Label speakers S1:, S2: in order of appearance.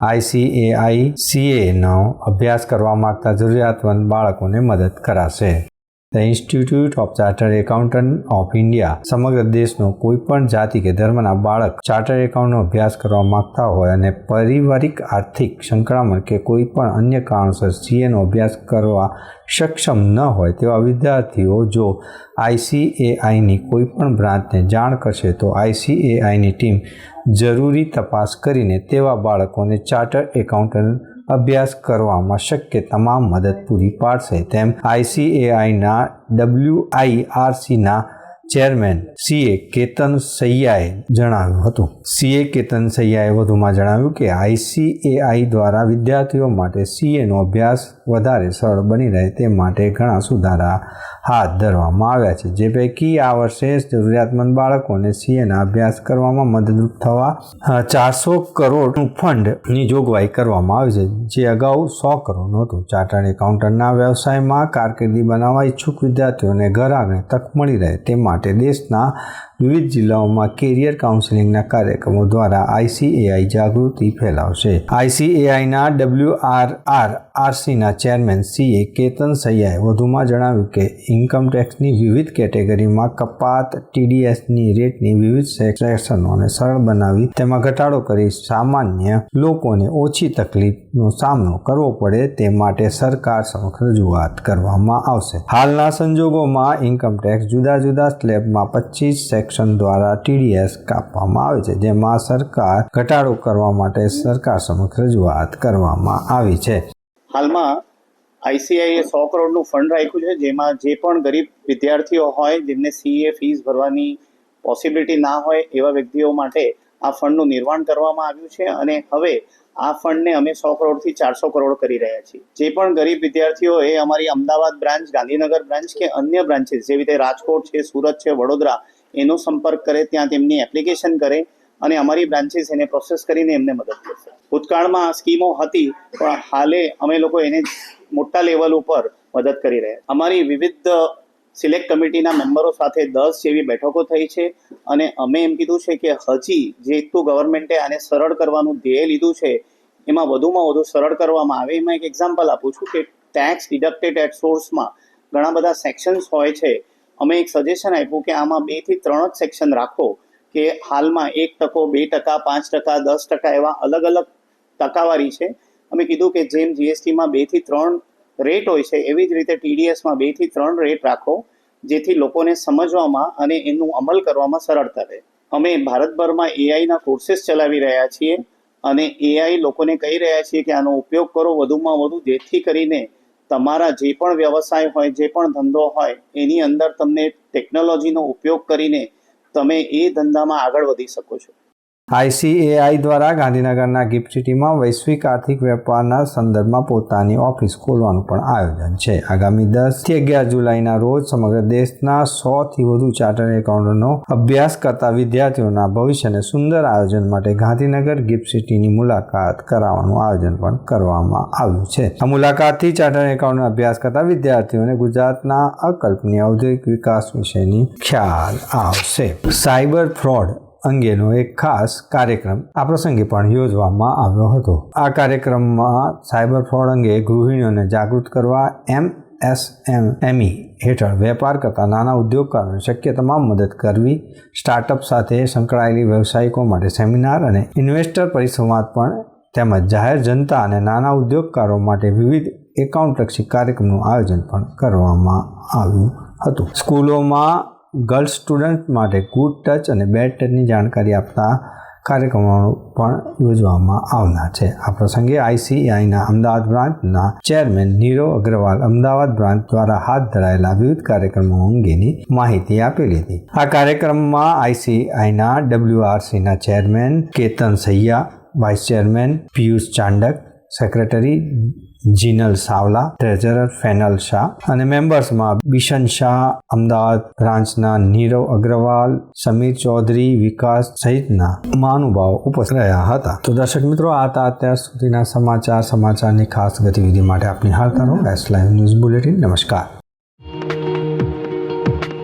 S1: ICAI સીએનો અભ્યાસ કરવા માંગતા જરૂરિયાતમંદ બાળકોને મદદ કરાશે. The institute of chartered accountant of India સમગ્ર દેશનો કોઈ પણ જાતિ કે ધર્મના બાળક ચાર્ટર્ડ એકાઉન્ટનો અભ્યાસ કરવા માંગતા હોય અને પારિવારિક આર્થિક સંક્રમણ કે કોઈ પણ અન્ય કારણોસર સીએનો અભ્યાસ કરવા સક્ષમ ન હોય તેવા વિદ્યાર્થીઓ જો આઈસીએઆઈની કોઈ પણ બ્રાન્ચને જાણ કરશે તો આઈસીએઆઈની ટીમ જરૂરી તપાસ કરીને તેવા બાળકોને ચાર્ટર્ડ એકાઉન્ટન્ટ અભ્યાસ કરવામાં શક્ય તમામ મદદ પૂરી પાડશે. તેમ આઈસીએઆઈના ડબલ્યુઆઈઆરસીના ચેરમેન સીએ કેતન સૈયાએ જણાવ્યું હતું. સીએ કેતન સૈયાએ વધુમાં જણાવ્યું કે આઈસીએઆઈ દ્વારા વિદ્યાર્થીઓ માટે સીએનો અભ્યાસ વધારે સરળ બની રહે તે માટે ઘણા સુધારા હાથ ધરવામાં આવ્યા છે. જે પૈકી આ વર્ષે જરૂરિયાતમંદ બાળકોને સીએના અભ્યાસ કરવામાં મદદરૂપ થવા ચારસો કરોડનું ફંડની જોગવાઈ કરવામાં આવી છે, જે અગાઉ સો કરોડનું હતું. ચાર્ટર્ડ એકાઉન્ટન્ટના વ્યવસાયમાં કારકિર્દી બનાવવા ઈચ્છુક વિદ્યાર્થીઓને ઘર આંગણે તક મળી રહે તે માટે દેશના વિવિધ જિલ્લાઓમાં કેરિયર કાઉન્સેલિંગના કાર્યક્રમો દ્વારા આઈસીએઆઈ જાગૃતિ ફેલાવશે. આઈસીએઆઈના ડબલ્યુ આર આર આરસીના ચેરમેન સીએ કેતન સૈયાએ વધુમાં જણાવ્યું કે ઇન્કમટેક્સની વિવિધ કેટેગરીમાં કપાત ટીડીએસની રેટની વિવિધ સેક્શનોને સરળ બનાવી તેમાં ઘટાડો કરી સામાન્ય લોકોને ઓછી તકલીફનો સામનો કરવો પડે તે માટે સરકાર સમક્ષ રજૂઆત કરવામાં આવશે. હાલના સંજોગોમાં ઇન્કમ ટેક્સ જુદા જુદા સ્લેબમાં પચીસ સેક્શન દ્વારા ટીડીએસ કાપવામાં આવે છે, જેમાં સરકાર ઘટાડો કરવા માટે સરકાર સમક્ષ રજૂઆત કરવામાં આવી છે.
S2: હાલમાં આઈસીઆઈએ સો કરોડનું ફંડ રાખ્યું છે, જેમાં જે પણ ગરીબ વિદ્યાર્થીઓ હોય, જેમને સીએ ફીસ ભરવાની પોસિબિલિટી ના હોય, એવા વ્યક્તિઓ માટે આ ફંડનું નિર્માણ કરવામાં આવ્યું છે અને હવે આ ફંડને અમે સો કરોડથી ચારસો કરોડ કરી રહ્યા છીએ. જે પણ ગરીબ વિદ્યાર્થીઓ એ અમારી અમદાવાદ બ્રાન્ચ ગાંધીનગર બ્રાન્ચ કે અન્ય બ્રાન્ચીસ જેવી રીતે રાજકોટ છે, સુરત છે, વડોદરા એનો સંપર્ક કરે, ત્યાં તેમની એપ્લિકેશન કરે અને અમારી બ્રાન્ચીસ એને પ્રોસેસ કરીને એમને મદદ કરશે. ભૂતકાળમાં આ સ્કીમો હતી, પણ હાલે અમે લોકો એને મોટા લેવલ ઉપર મદદ કરી રહ્યા. અમારી વિવિધ સિલેક્ટ કમિટીના મેમ્બરો સાથે દસ જેવી બેઠકો થઈ છે અને અમે એમ કીધું છે કે હજી જેટલું ગવર્મેન્ટે આને સરળ કરવાનું ધ્યેય લીધું છે, એમાં વધુમાં વધુ સરળ કરવામાં આવે. એમાં એક એક્ઝામ્પલ આપું છું કે ટેક્સ ડિડક્ટેડ એટ સોર્સમાં ઘણા બધા સેક્શન્સ હોય છે અમે એક સજેશન આપ્યું કે આમાં બેથી ત્રણ જ સેક્શન રાખો કે હાલમાં એક ટકો, બે ટકા, પાંચ ટકા, દસ ટકા એવા અલગ અલગ ટકાવારી છે. અમે કીધું કે જેમ જીએસટીમાં બેથી ત્રણ રેટ હોય છે, એવી જ રીતે ટીડીએસમાં બેથી ત્રણ રેટ રાખો, જેથી લોકોને સમજવામાં અને એનું અમલ કરવામાં સરળતા રહે. અમે ભારતભરમાં એઆઈના કોર્सेस ચલાવી રહ્યા છીએ અને એઆઈ લોકોને કહી રહ્યા છીએ કે આનો ઉપયોગ કરો વધુમાં વધુ, જેથી કરીને તમારા જે પણ વ્યવસાય હોય, જે પણ ધંધો હોય, એની અંદર તમને ટેકનોલોજીનો ઉપયોગ કરીને તમે એ ધંધામાં આગળ વધી શકો છો.
S1: આઈસીએઆઈ દ્વારા ગાંધીનગરના ગિફ્ટ સિટીમાં વૈશ્વિક આર્થિક વેપારના સંદર્ભમાં પોતાની ઓફિસ ખોલવાનું પણ આયોજન છે. આગામી દસથી અગિયાર જુલાઈના રોજ સમગ્ર દેશના સોથી વધુ ચાર્ટર્ડ એકાઉન્ટનો અભ્યાસ કરતા વિદ્યાર્થીઓના ભવિષ્યને સુંદર આયોજન માટે ગાંધીનગર ગિફ્ટ સિટીની મુલાકાત કરાવવાનું આયોજન પણ કરવામાં આવ્યું છે. આ મુલાકાતથી ચાર્ટર્ડ એકાઉન્ટનો અભ્યાસ કરતા વિદ્યાર્થીઓને ગુજરાતના અકલ્પનીય ઔદ્યોગિક વિકાસ વિશેની ખ્યાલ આવશે. સાયબર ફ્રોડ અંગેનો એક ખાસ કાર્યક્રમ આ પ્રસંગે પણ યોજવામાં આવ્યો હતો. આ કાર્યક્રમમાં સાયબર ફ્રોડ અંગે ગૃહિણીઓને જાગૃત કરવા એમ એસ એમ એસએમએમઈ હેઠળ વેપાર કરતા નાના ઉદ્યોગકારોને શક્ય તમામ મદદ કરવી, સ્ટાર્ટઅપ સાથે સંકળાયેલી વ્યવસાયિકો માટે સેમિનાર અને ઇન્વેસ્ટર પરિસંવાદ પણ તેમજ જાહેર જનતા અને નાના ઉદ્યોગકારો માટે વિવિધ એકાઉન્ટલક્ષી કાર્યક્રમનું આયોજન પણ કરવામાં આવ્યું હતું. સ્કૂલોમાં ગર્લ્સ સ્ટુડન્ટ માટે ગુડ ટચ અને બેડ ટચની જાણકારી આપતા કાર્યક્રમો પણ યોજવામાં આવનાર છે. આ પ્રસંગે આઈસીઆઈના અમદાવાદ બ્રાન્ચના ચેરમેન નીરવ અગ્રવાલ અમદાવાદ બ્રાન્ચ દ્વારા હાથ ધરાયેલા વિવિધ કાર્યક્રમો અંગેની માહિતી આપેલી હતી આ કાર્યક્રમમાં આઈસીઆઈના ડબલ્યુઆરસીના chairman Ketan Saiya, vice chairman Piyush Chandak, secretary Jinal Savla, treasurer Fenal Shah અને મેમ્બર્સમાં બિશન શાહ, અમદાવાદ બ્રાન્ચના નીરવ અગ્રવાલ, સમીર ચૌધરી, વિકાસ સહિતના મહાનુભાવો ઉપસ્થિત રહ્યા હતા. તો દર્શક મિત્રો, આ હતા અત્યાર સુધીના સમાચાર, સમાચારની ખાસ ગતિવિધિ માટે આપની હાલ કરો એસ લાઈવ ન્યૂઝ બુલેટિન નમસ્કાર.